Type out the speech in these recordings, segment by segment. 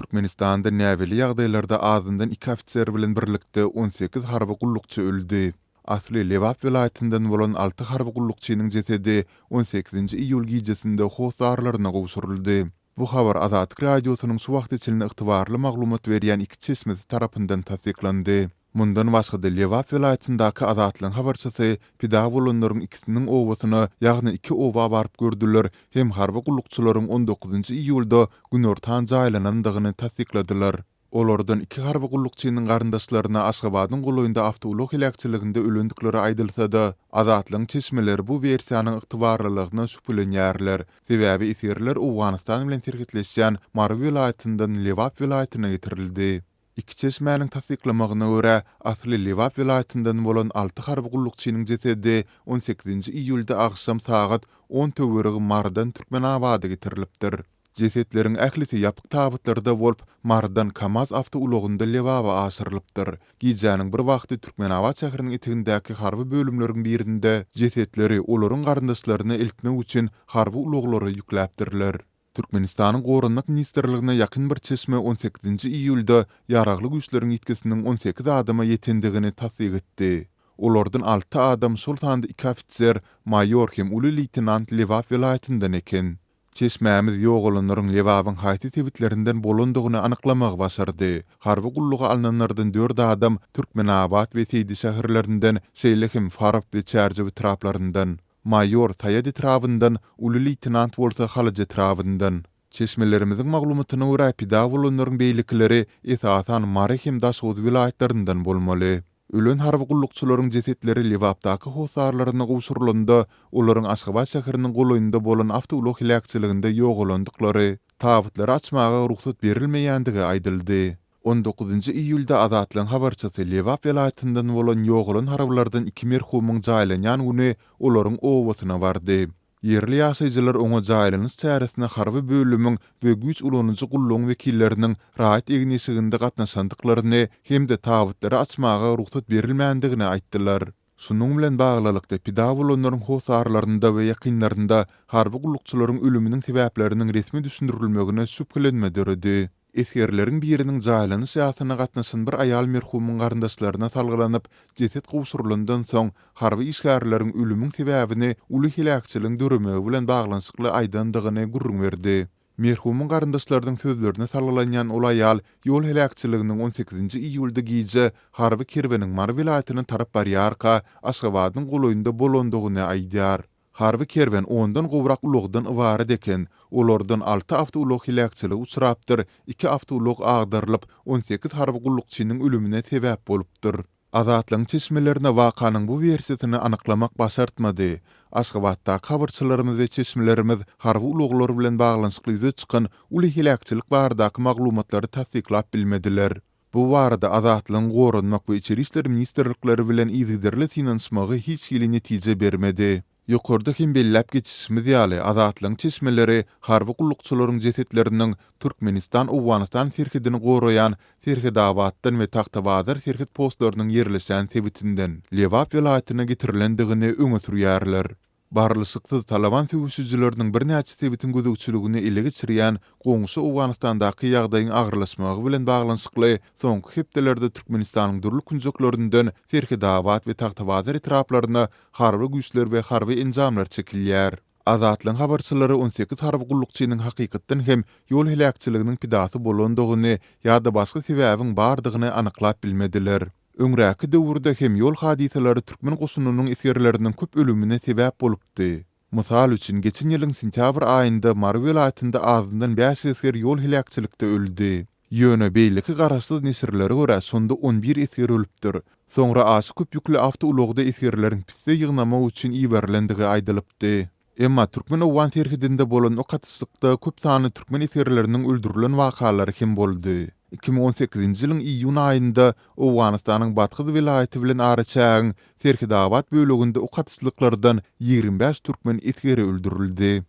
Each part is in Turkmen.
Türkmenistanda näweli ýagdaýlarda azyndan 2 ofiser bilen birlikde 18 harby gullukçy öldü. Asli Levap vilayetinden bolan 6 harby gullukçynyň jesedi 18-nji iýul gijesinde howsarlaryna gowşuruldy. Bu habar Azatlyk radiosynyň şu wagt içilen ygtybarly maglumat berýän iki çeşmesi tarapyndan tasdiklandy. Mundan başga da Lewap vilayatindaki azatlyň habarçysy Pidavulunlaryň ikisiniň owasyny, ýagny iki owa baryp gördüler. Hem harby gullukçylaryň 19-njy iýulda Günortan jaýlanandygyny tasdikladylар. Olardan iki harby gullukçynyň garandaşlaryna Aşgabatyň guluyunda awtobus helakçyliginde ölendikleri aýdylsa da, azatlyň çeşmeleri bu versiýanyň ygtybarlylygyna şüphelenýärler. Sebäbi isirler Awganistan bilen serhetleşýän Marw vilayatyndan Lewap vilayatyna ýetirildi. iki çeşmäniň tasdiklamagyna görä Asly Lewap vilayatyndan bolan 6 harby gullukçynyň cesedi 18-nji iýulda agşam sagat 10 töwerigi Mardan Türkmenabada getirilipdir. Jesetleriň ählisi ýapyk tabutlarda bolup, Mardan Kamaz awto ulugynda Lewaba aşyrylypdyr. Gijanyň bir wagty Türkmenawa şäheriniň etigindäki harby bölümleriň birinde jesetleri olaryň garandaşlaryna eltmek üçin harby uluglary ýükläpdirler. Türkmenistanyň Gorunmak ministrligine ýakyn bir çeşme 18-nji iýulda ýaragly güýçleriň ýetkisiniň 18 adama ýetendigini tasdiq etdi. Olardan 6 adam Sultanda 2 ofitser, mayor hem uly leytenant Lewap vilayatinden eken. Çeşmämiz ýogulanlaryň Lewabyň haýty tebitlerinden bolandygyny anyklamak başardy. Harby gulluga alnanlardan 4 adam Türkmenabad we Teýdi şäherlerinden, Seýlehim, Farab we Çärjew taraplarından mayor Tayad улы uly lieutenant bolsa halac etrabından. Çeşmelerimizin maglumatyny görä бейликлери beýlikleri esasan Marahim Daşgoz vilayatlarinden bolmaly. Ölen harbi gullukçylaryň cesetleri Livapdaky hosarlaryna gowşurulanda, olaryň Aşgabat şäheriniň goluyunda bolan awtowlok hilakçyliginde ýogulandyklary, tawutlary açmaga ruhsat berilmeýändigi aýdyldy. 19-njy iýulda azatlyň habarçysy Lewap welaýatyndan bolan ýogulan harawlardan iki merhumyň jaýlanýan güni olaryň owasyna bardy. Yerli ýaşajylar oňa jaýlanyş çäresine harby bölümiň we güç ulanyjy gulluk wekilleriniň rahat egnisiginde gatnaşandyklaryny hem-de tabutlary açmaga ruhsat berilmändigini aýtdylar. Şunun bilen baglylykda pidawolanlaryň howsarlarynda we ýakynlarynda harby gullukçylaryň ölüminiň sebäpleriniň resmi düşündirilmegine şüphelenmedi. Efkerlerin birinin jaýlany syýasatyna gatnaşan bir aýal merhumun garandaşlaryna salgylanyp, jetet gowşurulandan soň harby işgärleriň ölümüň sebäbini uly hilakçylyň dörümegi bilen baglanşykly aýdandygyny gurrun berdi. Merhumun garandaşlarynyň sözlerine salgylanýan ol aýal ýol helakçylygynyň 18-nji iýulda giýje harby kirweniň Mar vilayatynyň tarap barýarka Aşgabatyň goloýunda bolandygyny aýdýar. Harbi kerven ondan gowrak ulugdan ivara deken, olordan 6 hafta ulug hilakçylygy uçrapdyr, 2 hafta ulug agdarlyp, 18 harbi gullukçynyň ölümine sebäp bolupdyr. Azatlyň çeşmelerine wakanyň bu versiyetini anyklamak başartmady. Aşgabatda kavurçylarymyz we çeşmelerimiz harbi uluglar bilen baglanyşykly ýüze çykan uly hilakçylyk baradaky maglumatlary tasdiklap bilmediler. Bu warda azatlyň gorunmak we içeri işler ministrlikleri bilen ýygyderli finansmagy hiç ýyly netije bermedi. yukarıda kim bellap geçişimiz yali azatlyň çeşmeleri harbi gullukçylaryň jetetlerinden Türkmenistan Owganistan serhidini gorayan serhid abatdan ve Taktabadır serhid postlarynyň yerleşen sebitinden Lewap vilayatına getirilendigini öňe sürýärler. barlysykly Taliban täwsüzçileriniň bir näçe tebitin gözükçüligini ele geçirýän goňşy Awganistandaky ýagdaýyň agyrlaşmagy bilen baglanyşykly soňky hepdelerde Türkmenistanyň durly günjöklerinden ferhi dawat we tagtabazar etraplaryna harby güýçler we harby enjamlar çekilýär. Azatlyň habarçylary 18 harby gullukçynyň hakykatdan hem ýol helakçylygynyň pidasy bolandygyny ýa-da başga sebäbiň bardygyny anyklap bilmediler. Öňräki döwürde hem ýol hadiseleri türkmen goşununyň esgerleriniň köp ölümine sebäp bolupdy. Mysal üçin geçen ýylyň sentýabr aýynda Marw vilayatynda azyndan 5 eser ýol hilakçylykda öldü. Ýöne beýliki garaşly nesirlere görä sonda 11 eser ölüpdir. Soňra aşy köp ýükli awto ulugda eserleriň pisse ýygnama üçin iberlendigi aýdylypdy. Emma Türkmen owan terhidinde bolan o katysykda köp sany Türkmen eserleriniň öldürilen wakalary hem boldy. 2018-nji ýylyň iýun aýynda Awganistanyň Batgy vilayaty bilen araçagyň Serkidabat böleginde ukatyşlyklardan 25 türkmen eskeri öldürildi.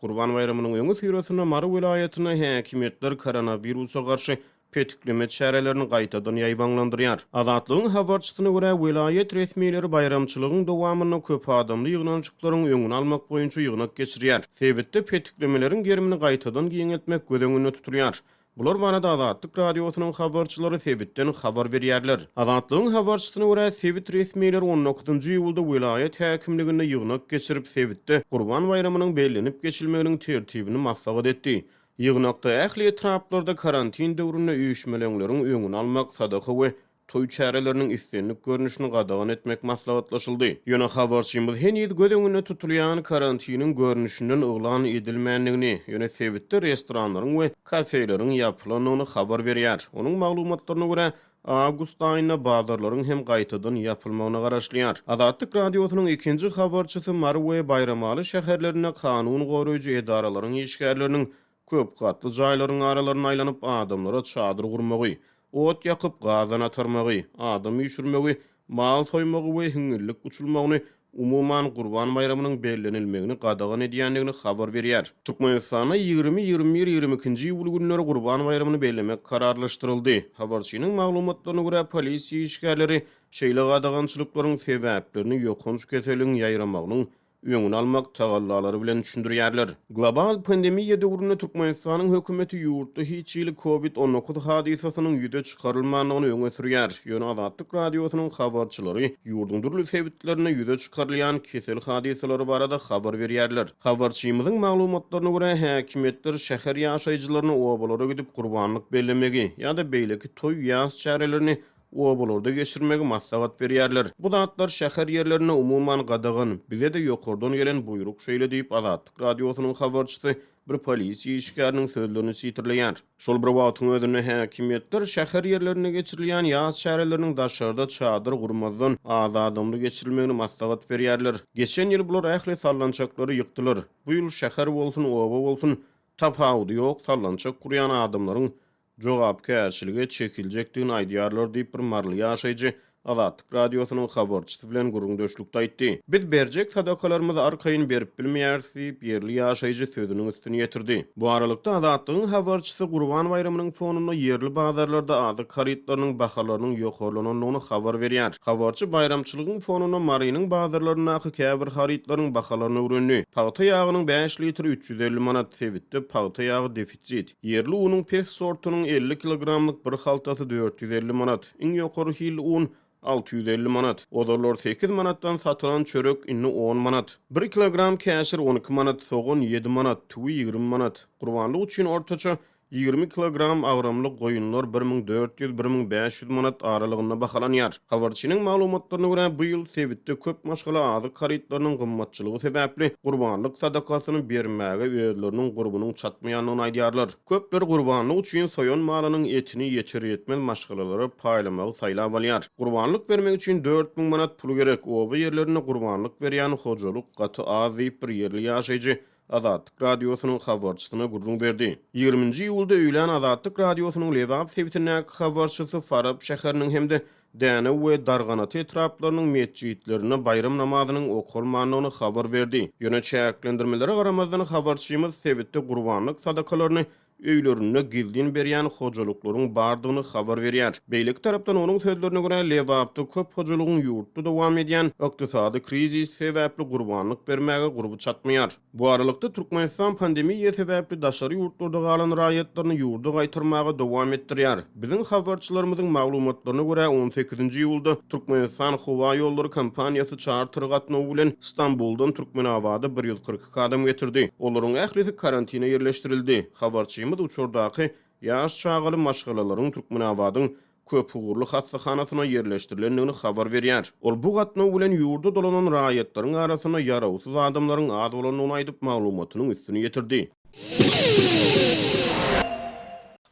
Kurban bayramynyň öňü sürasini Mary vilayatyna häkimetler koronavirusa garşy petikleme çärelerini gaýtadan ýaýbanlandyrýar. Azatlygyň habarçysyna görä vilayet resmiýetleri bayramçylygyň dowamyny köp adamly ýygnançyklaryň öňüni almak boýunça ýygnak geçirýär. Sebitde petiklemelerin gerimini gaýtadan giňetmek göz öňünde tutulýar. Bular manada Azatlyk radiosynyň habarçylary Sebitden habar berýärler. Azatlygyň habarçysyna görä Sebit resmiýetleri 19-njy ýylda vilayet häkimligine ýygnak geçirip Sebitde Qurban bayramynyň bellenip geçilmeginiň tertibini maslahat etdi. Yığınakda ähli etraplarda karantin döwründe üýüşmeleriň öňüni almak sadaka we toy çäreleriniň istenlik görnüşini gadagan etmek maslahatlaşyldy. Ýöne habarçymyz hen ýyl göz tutulýan karantinin görnüşinden oglan edilmänligini, ýöne sebitde restoranlaryň we kafeleriň ýapylanyny habar berýär. Onuň maglumatlaryna görä Avgust aýyna bazarlaryň hem gaýtadan ýapylmagyna garaşlaýar. Azatlyk radiosynyň ikinji habarçysy Marwe Bayramaly şäherlerine kanun goraýjy edaralaryň işgärleriniň köp gatly jaýlaryň aralaryna aýlanyp adamlara çadyr gurmagy, ot ýakyp gazan atarmagy, adam ýüşürmegi, mal soýmagy we hiňirlik uçulmagyny umuman Qurban bayramının bellenilmegini qadağan edýändigini habar berýär. Türkmenistana 20-21-22-nji ýyl günleri Qurban bayramyny bellemek kararlaşdyryldy. Habarçynyň maglumatlaryna görä polisiýa işgärleri şeýle qadağançylyklaryň sebäplerini ýokunç keseliň ýaýramagynyň öňüni almak tagallalary bilen düşündirýärler. Global pandemiýa döwründe Türkmenistanyň hökümeti ýurtda hiç ýyly COVID-19 hadisasynyň ýüze çykarylmanyny öňe sürýär. Ýöne Azatlyk radiosynyň habarçylary ýurdun durly sebitlerini ýüze çykarylýan kesel hadisalary barada habar berýärler. Habarçymyzyň maglumatlaryna görä häkimetler şäher ýaşaýjylaryny obalary gidip gurbanlyk bellemegi ýa-da beýleki toy ýas çärelerini obalarda geçirmegi maslahat berýärler. Bu datlar şäher ýerlerine umuman gadagyn, bize de ýokurdan gelen buyruk şeýle diýip Azatlyk radiosynyň habarçysy bir polisiýa işgäriniň sözlerini sitirleýär. Şol bir wagtyň özüne häkimetler şäher ýerlerine geçirilýän ýaz şäherleriniň daşarda çadyr gurmazdan azadymly geçirilmegini maslahat berýärler. Geçen ýyl bular ähli sallançaklary ýykdylar. Bu ýyl şäher bolsun, oba bolsun, tapawdy ýok sallançak kurýan adamlaryň Joğab kärçilge çekiljek dünä aýdýarlar diýip bir marly ýaşaýjy Azatlyk radiosynyň habarçysy bilen gurungdöşlükde aýtdy. Biz berjek sadakalarymyzy arkaýyn berip bilmeýärsi, yerli ýaşaýjy sözüniň üstüne ýetirdi. Bu aralykda Azatlygyň habarçysy Gurban bayramynyň fonuny yerli bazarlarda azyk haritlarynyň bahalarynyň ýokarlanyny habar berýär. Habarçy bayramçylygyň fonuny Marynyň bazarlaryna käbir haritlaryň bahalaryny öwrendi. Paýta ýagynyň 5 litr 350 manat sewitdi, paýta ýagy defisit. Yerli unyň pes sortunyň 50 kilogramlyk bir haltasy 450 manat. Iň ýokary hil un 650 manat. Odorlar 8 manatdan satılan çörek inni 10 manat. 1 kilogram käşir 12 manat, soğun 7 manat, tüvi 20 manat. Qurbanlyk üçin ortaça 20 kilogram agramlyk goýunlar 1400-1500 manat aralygyna bahalanýar. Habarçynyň maglumatlaryna görä bu ýyl sebitde köp maşgala azyk haritlarynyň gymmatçylygy sebäpli gurbanlyk sadakasyny bermäge öýerleriniň gurbunyň çatmaýanyny aýdýarlar. Köp bir gurbanlyk üçin soýan malynyň etini ýetir ýetmel maşgalalara paýlamagy saýlap alýar. Gurbanlyk bermek üçin 4000 manat pul gerek. Owa ýerlerine gurbanlyk berýän hojalyk gaty az bir ýerli ýaşaýjy Azatlyk radiosynyň habarçysyna gurrun berdi. 20-nji ýylda öýlen Azatlyk radiosynyň Lewap sewtindäki habarçysy Farab şäheriniň hemde Däne we dargana etraplarynyň mescitlerine bayram namazynyň okulmanyny habar berdi. Ýöne çäklendirmelere garamazdan habarçymyz sewitde gurbanlyk sadakalaryny öýlerine gildin berýän hojalyklaryň bardygyny habar berýär. Beýlik tarapdan onuň sözlerine görä Lewapda köp hojalygyň ýurtda dowam edýän ykdysady krizis sebäpli gurbanlyk bermäge gurbu çatmaýar. Bu aralykda Türkmenistan pandemiýa sebäpli daşary ýurtlarda galan raýatlaryny ýurda gaýtyrmagy dowam etdirýär. Biziň habarçylarymyzyň maglumatlaryna görä 18-nji ýylda Türkmenistan howa ýollary kompaniýasy charter gatnawy bilen Istanbuldan Türkmenawada 142 adam getirdi. Olaryň ählisi karantina ýerleşdirildi. Habarçy Ahmet uçurdaky ýaş çağaly maşgalalaryň Türkmenabadyň köp ugurly hastaxanasyna ýerleşdirilendigini habar berýär. Ol bu gatnaw bilen ýurda dolanan raýatlaryň arasyna ýarawsyz adamlaryň ad bolanyny aýdyp maglumatyny üstüne ýetirdi.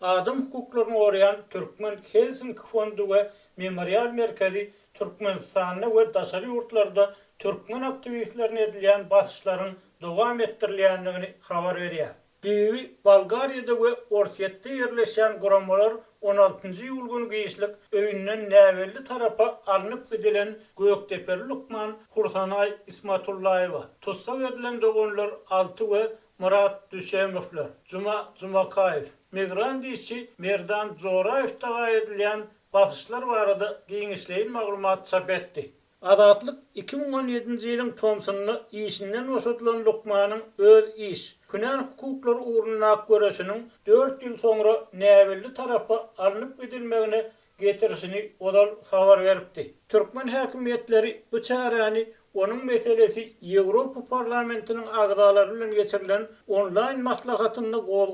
Adam hukuklaryny goraýan Türkmen Helsinki fondu we Memorial merkezi Türkmenistanyna we daşary ýurtlarda türkmen aktivistlerini edilýän basyşlaryň dowam etdirilýändigini habar berýär. Dewi Bulgariýada we Orsetde ýerleşen guramalar 16-njy ýyl güni giýişlik öýünden näwelli tarapa alınıp gidilen Gökdeper Lukman Hursanay Ismatullayewa. Tutsak edilen dogonlar 6 we Murat Düşemowler, Juma Jumakayev, Migrant işçi Merdan Zorayev tağa edilen basışlar barada giňişleýin maglumat çap etdi. Adatlyk 2017-nji ýylyň işinden boşatylan Lukmanyň öz iş, Künen hukuklar uğruna göresinin 4 yıl sonra näbelli tarafa alınıp edilmegine getirisini odal habar veripdi. Türkmen hakimiyetleri bu çarani Onun meselesi Avrupa parlamentinin agdalary bilen geçirilen onlayn maslahatyny gol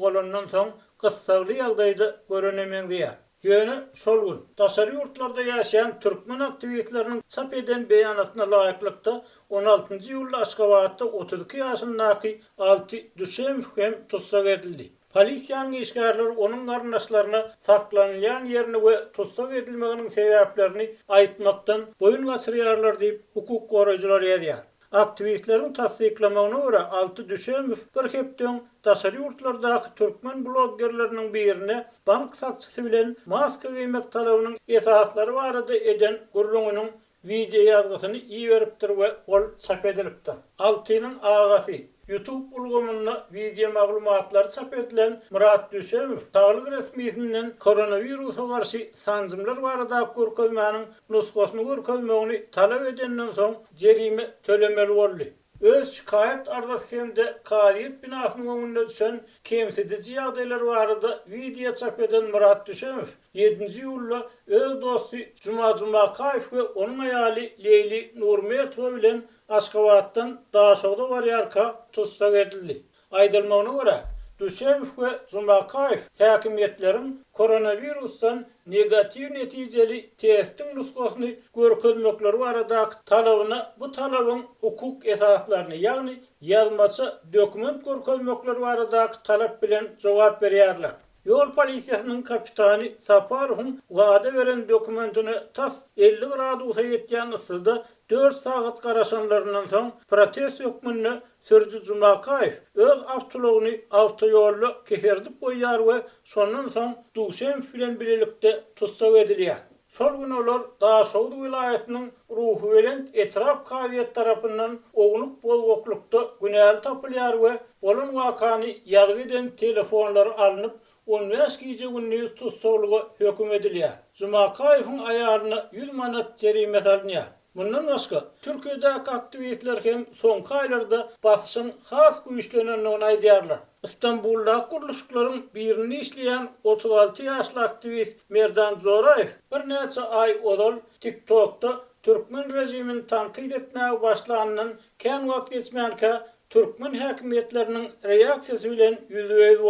soň gyssagly ýagdaýda görenemeň diýär yani solgun. Tasarı yurtlarda yaşayan Türkmen aktiviyetlerinin çap eden beyanatına layıklıkta 16. yılda Aşgabat'ta 32 yaşındaki 6 düşem hem tutsak edildi. Polisiyan işgarlar onun karnaşlarına saklanılan yerini ve tutsak edilmeğinin sebeplerini ayıtmaktan boyun kaçırıyorlar deyip hukuk koruyucuları ediyor. Aktivistleriň tasdiklamagyna görä Alty Düşemov bir hepden daşary ýurtlardaky türkmen bloggerleriniň birine bank sakçysy bilen maska giýmek talabynyň esaslary barada eden gurrungynyň video ýazgysyny iyi beripdir we ol çap edilipdir. Altynyň agasy YouTube bulgumunla video maglumatları çap edilen Murat Düşev, Sağlık resmiyetinden koronavirusa karşı sancımlar barada görkezmenin nuskosunu görkezmeğini talep edenden soň cerime tölemeli boldy. Öz şikayet ardasyemde Kaliyet binasının önünde düşen kemsidici ýagdaýlar barada video çap eden Murat Düşev 7-nji ýulla öz dostu Cuma Cuma Kaýf we onuň aýaly Leyli Nurmetova bilen Aşkavat'tan daha şoğlu var yarka tutsa gedildi. Aydılmağına göre Düşeyev ve Zumakayev hakimiyetlerin koronavirustan negativ neticeli testin nuskosunu görkezmekleri aradaki talabına bu talabın hukuk esaslarını yani yazmaça dokument görkezmekleri aradaki talap bilen cevap beriyarlar. Yol polisiýasynyň kapitany Saparov'un vaada beren dokumentini tas 50 grady usa ýetýän ıssyda 4 sagat garaşanlarından soň protest hökmünü Sörcü Cumlakayev öz avtologyny avtoyollu keherdip goýar we şondan soň Duşem bilen birlikde tutsak edilýär. Şol gün olar Daşoğud vilayetinin ruhu bilen etraf kariyet tarafından oğluk bolgoklukta günahlı tapılyar ve bolun vakani yargı eden telefonlar alınıp 15 gece günlüğü tutsoğluğa hüküm ediliyar. Cumakayev'in ayarına 100 manat cerimet alınıyar. Bundan başka Türkiye'deki aktiviyetler hem soňky aýlarda bahsyň has güýçlenenligini aýdýarlar. İstanbul'da kuruluşların birini işleyen 36 yaşlı aktivist Merdan Zorayev bir neçe ay odol TikTok'ta Türkmen rejimin tankid etmeye başlananın ken vakt geçmeyenke Türkmen hakimiyetlerinin reaksiyası bilen yüzü yüz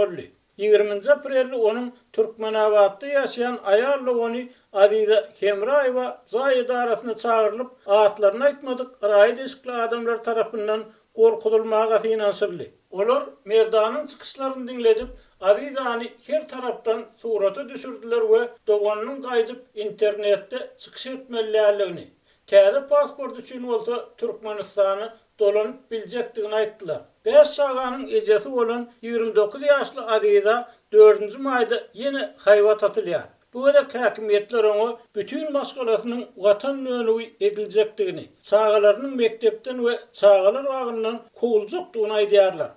20 aprelde onun Türkmenabatda yaşayan ayarlı onu Adida Kemrayeva zay idarasına çağırılıp ağıtlarını aýtmadyk rayı deskli adamlar tarafından korkudulmağa finansırlı. Olur merdanın çıkışlarını dinledip Adida'nı her taraftan suratı düşürdüler ve doğanının kaydıp internette çıkış etmelilerliğini. Täze pasport üçin bolsa Türkmenistan'ı dolanyp biljekdigini aýtdylar. 5 saganın ecesi olan 29 yaşlı adıyla 4. mayda yine hayva tatılyar. Bu kadar hakimiyetler onu bütün maskalasının vatan nönüvi edilecektiğini, çağalarının mektepten ve çağalar vağından kovulacaktuğunu aydiyarlar.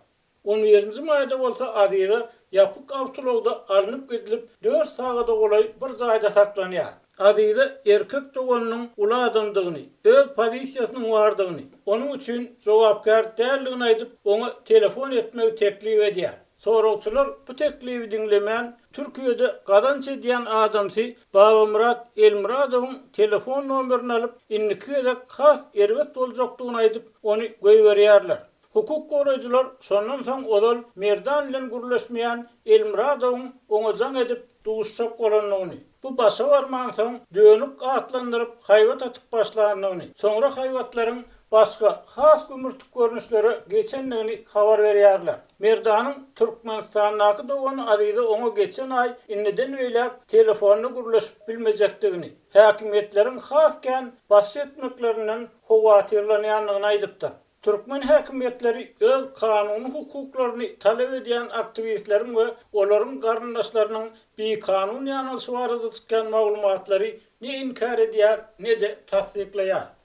11. mayda olsa adıyla yapık avtulogda arınıp gidilip 4 sağada olay bir zayda saklanıyar. Adida erkek doğanının ula adamdığını, öz pozisiýasynyň wardygyny, onuň üçin jogapkar däldigini aýdyp, onu telefon etmegi teklif edýär. Soragçylar bu teklifi dinlemän Türkiýede gadança diýen adamsy Baba Murat Elmuradowyň telefon nomerini alyp, innikide has erwet boljakdygyny aýdyp, onu goýberýärler. Hukuk goraýjylar şondan soň odal merdan bilen gurulmaýan Elmuradowyň oňa edip duşşap bolanyny Bu başa varman soň dönüp atlandyryp haýwat atyp başlanyny. Soňra haýwatlaryň başga has gümürtük görnüşleri geçenligini habar berýärler. Merdanyň Türkmenistandaky dowany adyda oňa geçen aý inneden öýläp telefonyny gurulşyp bilmejekdigini, häkimetleriň hasken baş etmeklerinden howatyrlanýanlygyny aýdypdy. Türkmen häkimetleri öz kanuny hukuklaryny talep edýän aktivistleriň we olaryň garyndaşlarynyň bir kanun yanılsı vardır çıkan malumatları ne inkar ediyor ne de tasdikleyen.